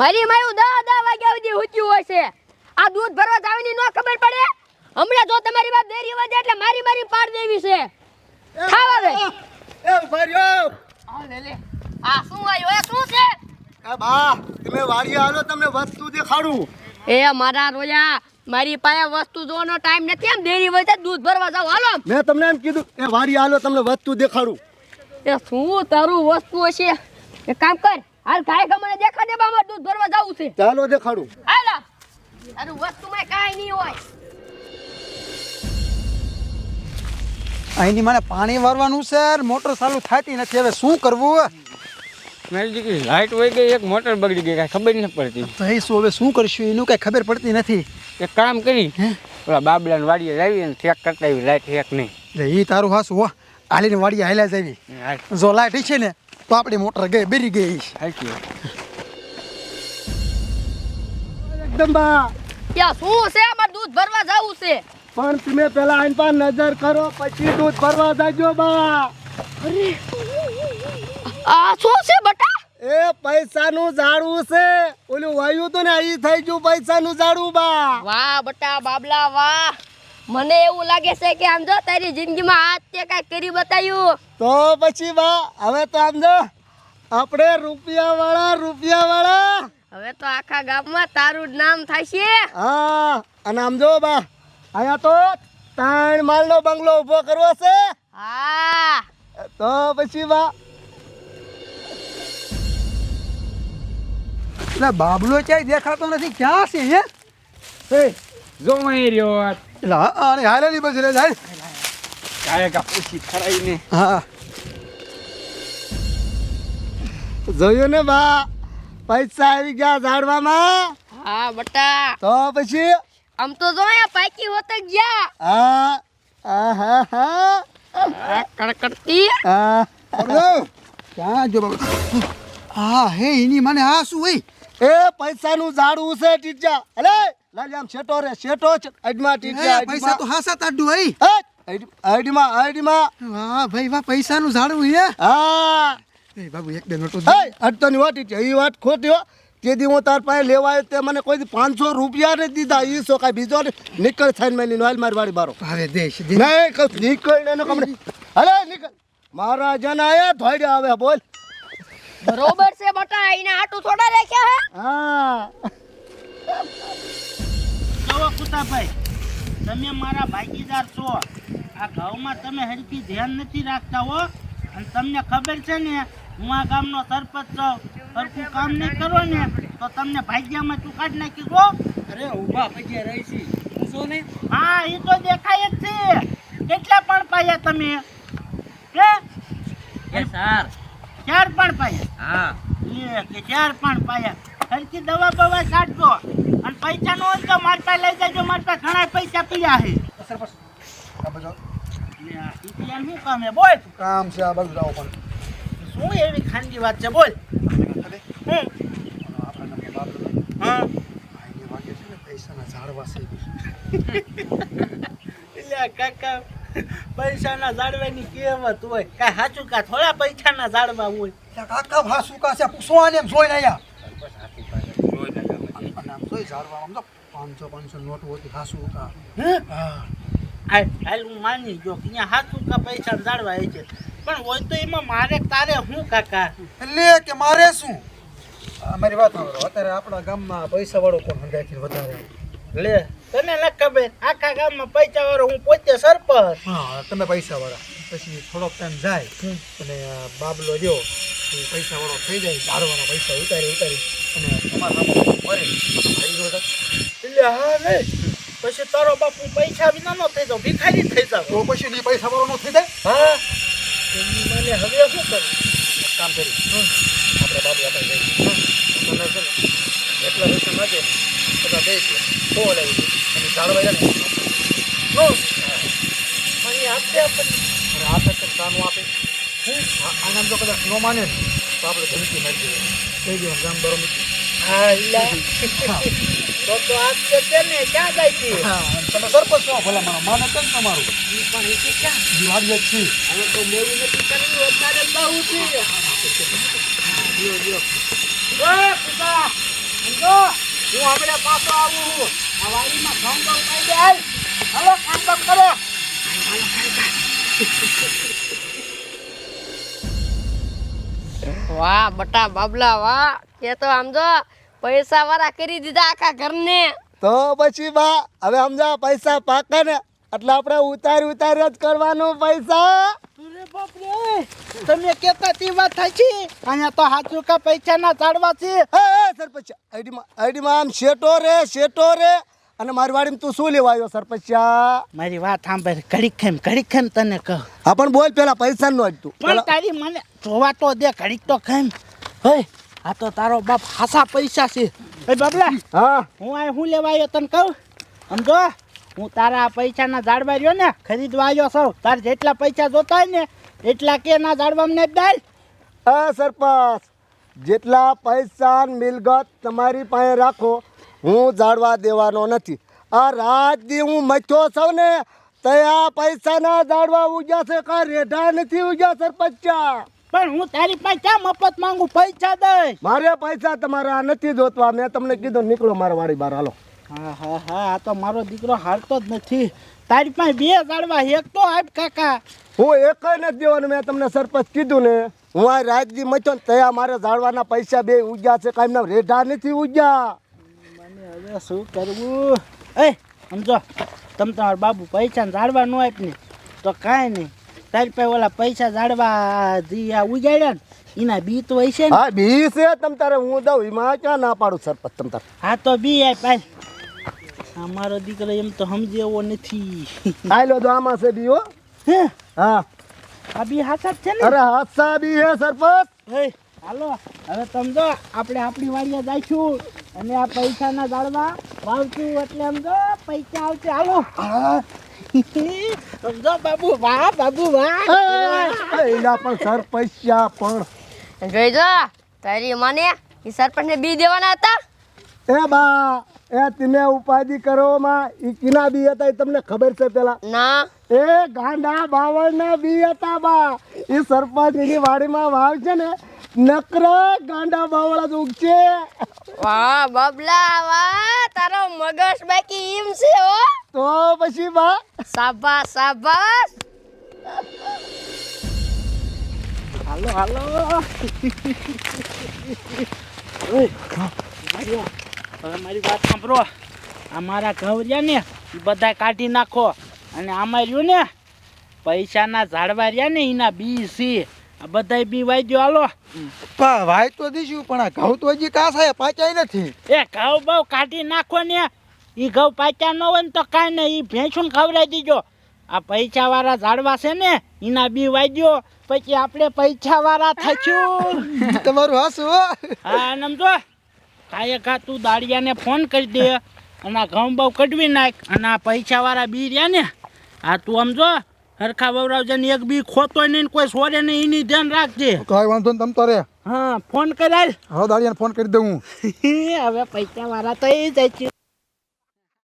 મારી માયું દા દા વાગ્યા સુધી હુચ્યું હોય છે આ દૂધ ભરવા જાવની નો ખબર પડે? હમણાં જો તમારી વાત દેરી વધે એટલે મારી મારી પાડ દેવી છે. ખાવા દે એ ભર્યો આ લે લે. આ શું આયો એ શું છે? એ બા તમે વાડી આવો તમને વસ્તુ દેખાડું. એ મારા રોયા મારી પાસે વસ્તુ જોવાનો ટાઈમ નથી. એમ દેરી વધે દૂધ ભરવા જાવ હાલો. મેં તમને એમ કીધું એ વાડી આવો તમને વસ્તુ દેખાડું. એ શું તારું વસ્તુ હશે? એક કામ કર. હાલ કાય ગમને દેખા દે બામા દૂધ ભરવા જાવું છે. ચાલો દેખાડું. હાલ અરે વસ્તુ માં કાંઈ નહીં હોય. અહીંની મને પાણી વારવાનું છે મોટર ચાલુ થતી નથી. હવે શું કરવું મારી દીકરી લાઇટ વહી ગઈ એક મોટર બગડી ગઈ કાંઈ ખબર નથી પડતી. તો શું હવે શું કરશું? એનું કઈ ખબર પડતી નથી. એક કામ કરી પેલા બાબલાને વાડીએ લાવી અને ચેક કરતા આવી લાઇટ એક નહીં. એ તારું હાસું હો. હાલીને વાડીએ હાલ્યા જાવી જો લાઈટ છે ને તો આપણી મોટર ગઈ બેરી ગઈ. હાચી એકદમ બા ત્યાં શું છે? અમારે દૂધ ભરવા જાવું છે. પણ તમે પેલા આઈન પર નજર કરો પછી દૂધ ભરવા જાજો બા. આ શું છે બટા? એ પૈસાનું ઝાડું છે. ઓલું વાયુ તો ને ઈ થઈ ગયું પૈસાનું ઝાડું બા. વાહ બટા બાબલા વાહ. મને એવું લાગે છે કે આમ જો તારી જિંદગીમાં આજ તે કાંઈ કરી બતાવ્યું તો પછી બા હવે તો આમ જો આપણે રૂપિયા વાળા રૂપિયા વાળા હવે તો આખા ગામમાં તારું જ નામ થશે હા અને આમ જો બા અહીંયા તો ત્રણ માળનો બંગલો ઊભો કરવો છે. હા. તો પછી બા. એટલે બાબલો ક્યાંય દેખાતો નથી ક્યાં છે હે? એ, જો અહીં રહ્યો આ એટલે હા આને હાલેલી બસ રે જાય. કાય કાં પૂછી ખરાઈને હા. જોયું ને બા પૈસા આવી ગયા ઝાડવામાં? હા બટા. તો પછી? આમ તો જો પાકી હોત ગયા. હા હા હા હા. કડકડતી. હા. ક્યાં જો બાબા? હા હે એની મને હા શું હોય? એ પૈસાનું ઝાડવું છે ટીચા. અલે લાલી આમ શેટો રે શેટો છે અડમા ટીચા એ પૈસા તો હાસા તાડું હોય આઈડીમાં આઈડીમાં. વાહ ભાઈ વાહ પૈસાનું ઝાડવું હે હા. એ બાબુ એક બે નોટો હે અડતો ની વાત એ વાત ખોટી હો. તે દી હું તાર પાસે લેવા આવ્યો તે મને કોઈ દી પાંચસો રૂપિયા નથી દીધા. ઈ સો કાંઈ બીજો ને? નીકળ થઈને મેં નો મારી વાડી બારો. હવે દેશ નહીં કહું નીકળ ને એનો કમરે હલે નીકળ. મારા જન આયા ભાઈ આવે બોલ. બરોબર છે બટા એને આટું થોડા રાખ્યા હે? હા. કુતાભાઈ તમે મારા ભાગીદાર છો. આ ઘઉંમાં તમે હરખી ધ્યાન નથી રાખતા હો. અને તમને ખબર છે ને હું આ ગામનો સરપંચ છું. સરખું કામ નહીં કરો ને તો તમને ભાગ્યામાં તું નાખી દો અરે ઊભા ભાગ્યા રહી છે. પૂછો ને? હા એ તો દેખાય જ છે. કેટલા પણ પાયા તમે? કે એ સર. ચાર પણ પાયા? હા. એ કે ચાર પણ પાયા. હરખી દવા બવા કાઢજો. અને પૈસા નો હોય તો મારી પાસે લઈ જજો મારી પાસે ઘણા પૈસા પીયા છે. લે, આ ટીટીઆર શું કામ હે બોલ. કામ છે આ બધું જાઓ પણ. શું એવી ખાનગી વાત છે? બોલ. હમ. હા. પૈસાના ઝાડવા છે. એટલે કાકા પૈસાના ઝાડવાની કહેવત હોય. કાંઈ સાચું કા? થોડા પૈસાના ઝાડવા હોય. કાકા ભાસુ છે પૂછવાને એમ જોઈને આયા. અને આમ જોઈ ઝાડવા આમ તો પાંચસો પાંચસો નોટ હોતી હાસુ કા હે? હાલ હું માની જો કે અહીંયા સાચું કા પૈસા ઝાડવા હોય છે. પણ હોય તો એમાં મારે તારે હું કાકા? એટલે કે મારે શું? આ મારી વાત અત્યારે આપણા ગામમાં પૈસા વાળો કોણ હંગાઈથી વધારે? લે તને ન ખબર આખા ગામમાં પૈસા વાળો હું પોતે સરપંચ. હા તમે પૈસા વાળા. પછી થોડોક ટાઈમ જાય અને બાબલો જો એ પૈસા વાળો થઈ જાય ઝાડવાના પૈસા ઉતારી ઉતારી અને તમારા એટલે હા ને પછી તારો બાપુ પૈસા વિના નો થઈ જાવ ભિખારી થઈ જાવ તો પછી ની પૈસા વાળો નો થઈ જાય? હા? એની મને હવે શું કરું? કામ કરી. આપણે બાબુ આપણે જઈએ તમને છે ને એટલા પૈસા ના બધા દઈ દે તો લઈ દે અને ઝાડવા જાય ને. નો મને આપે આપણને અને આ તક કાનું આપે. આનામ જો કદાચ ન માને તો આપણે ધમકી મારી દઈએ કહી દઈએ ગામ બરોબર હા. તો તો આપશે છે ને ક્યાં જાય છે? તમે સરપંચ છો ભલા માનો માને કેમ તમારું? ઈ પણ એ કે ક્યાં? દિવાળી છે. હવે તો મોડું નથી કર્યું અત્યારે બહુ છે. લ્યો લ્યો ઓ પિતા સમજો? હું આપણે પાછો આવું છું. આ વાડીમાં ઘઉં ઘઉં પાઈ દે હાલ. હાલો કામ કામ કરો. વાહ બટા બાબલા વાહ. કે તો આમ જો પૈસા વાળા કરી દીધા આખા ઘરને. તો પછી બા હવે સમજા પૈસા પાકે ને એટલે આપણે ઉતારી ઉતારી જ કરવાનું પૈસા. અરે બાપ રે તમે કેતા તે વાત થાય છે અહીંયા તો હાથ કા પૈસાના ચાડવા છે. એ એ, સરપંચ આઈડીમાં આઈડીમાં આમ શેટો રે શેટો રે. અને મારી વાડીમાં તું શું લેવા આવ્યો સરપંચા? મારી વાત સાંભળ ઘડીક ખેમ ઘડીક ખેમ તને કહું. હા પણ બોલ પેલા પૈસા નો તું. પણ તારી મને જોવા તો દે ઘડીક તો ખેમ હે આ તો તારો બાપ હાસા પૈસા છે. એ બાબલા હા. હું આ હું લેવા આવ્યો તને કહું? સમજો? હું તારા આ પૈસાના ઝાડવા રહ્યો ને ખરીદવા આવ્યો છું. તાર જેટલા પૈસા જોતા હોય ને એટલા કે ના ઝાડવામાં મને દાલ હા સરપંચ જેટલા પૈસા ને મિલકત તમારી પાસે રાખો હું ઝાડવા દેવાનો નથી. આ રાત દી હું મચ્યો છું ને તયા પૈસાના ઝાડવા ઉગ્યા છે કા રેઢા નથી ઉગ્યા સરપંચા પણ હું તારી પાસે મફત માંગુ? પૈસા દઈશ મારે પૈસા તમારા નથી જોતવા. મેં તમને કીધું નીકળો મારા વાડી બહાર હાલો. હા હા હા આ તો મારો દીકરો હારતો જ નથી. તારી પાસે બે ઝાડવા એક તો આપ કાકા. હું એક નથી દેવાનું. મેં તમને સરપંચ કીધું ને હું આ રાજદી મથ્યો ને તયા મારે જાળવાના પૈસા બે ઉગ્યા છે કાંઈ ના રેઢા નથી ઉગ્યા. મને હવે શું કરવું? એ સમજો તમે તમારા બાબુ પૈસા જાળવા ન આપ ને તો કાંઈ નહીં. તારી પાસે ઓલા પૈસા જાડવા જે આ ઉગાડ્યા ને એના બી તો હશે ને. હા બી છે તમ તારે હું દઉં એમાં ક્યાં ના પાડું સરપંચ તમ તારે? હા તો બી આપ આપ અમારો મારો દીકરો એમ તો સમજે એવો નથી આયલો તો આમાં છે બી હો? હે. હા આ બી હાથા જ છે ને? અરે હાસા બી હે સરપંચ. હે હાલો. હવે સમજો આપણે આપણી વાડીએ જઈશું અને આ પૈસાના જાડવા વાવશું એટલે સમજો પૈસા આવશે. હાલો. સમજો બાબુ વાહ બાબુ વાહ. એના પણ સરપંચા પણ. જોઈ જો તારી મને એ સરપંચને બી દેવાના હતા. એ બા એ તમે ઉપાધિ કરો માં. ઈ કિના બી હતા એ તમને ખબર છે પેલા? ના. એ ગાંડા બાવળના બી હતા બા. એ સરપંચ એની વાડીમાં વાવ છે ને નકરા ગાંડા બાવળા જ છે. વાહ બાબલા વાહ તારો મગજ બાકી એમ છે હો. તો પછી બા. સાબાસ સાબાસ હાલો હાલો. હવે મારી વાત સાંભળો. આ મારા ઘવરિયા ને બધા કાઢી નાખો. અને આમાં રહ્યું ને પૈસાના ઝાડવા રહ્યા ને એના બી છે આ બધા બી વાઈ હાલો. પા વાય તો દીશું પણ આ ઘઉં તો હજી કાસ આયા પાચાય નથી. એ ઘઉં બહુ કાઢી નાખો ને. એ ઘઉં પાક્યા ન હોય ને તો કાંઈ નહીં એ ભેંસું ખવડાવી દીજો. આ પૈસાવાળા ઝાડવા છે ને એના બી વાગ્યો પછી આપણે પૈસાવાળા થઈશું તમારું હસું હો. હા નમજો કાંઈ કા તું દાડિયાને ફોન કરી દે. અને આ ઘઉં બહુ કઢવી નાખ. અને આ પૈસાવાળા બી રહ્યા ને આ તું સમજો હરખા વવરાવજે ને એક બી ખોતો નહીં કોઈ સોરે નહીં એની ધ્યાન રાખજે. કાંઈ વાંધો નહીં તમ તારે. હા ફોન કરાય. હા દાડિયાને ફોન કરી દઉં હવે પૈસા પૈસાવાળા તો એ જાય છે.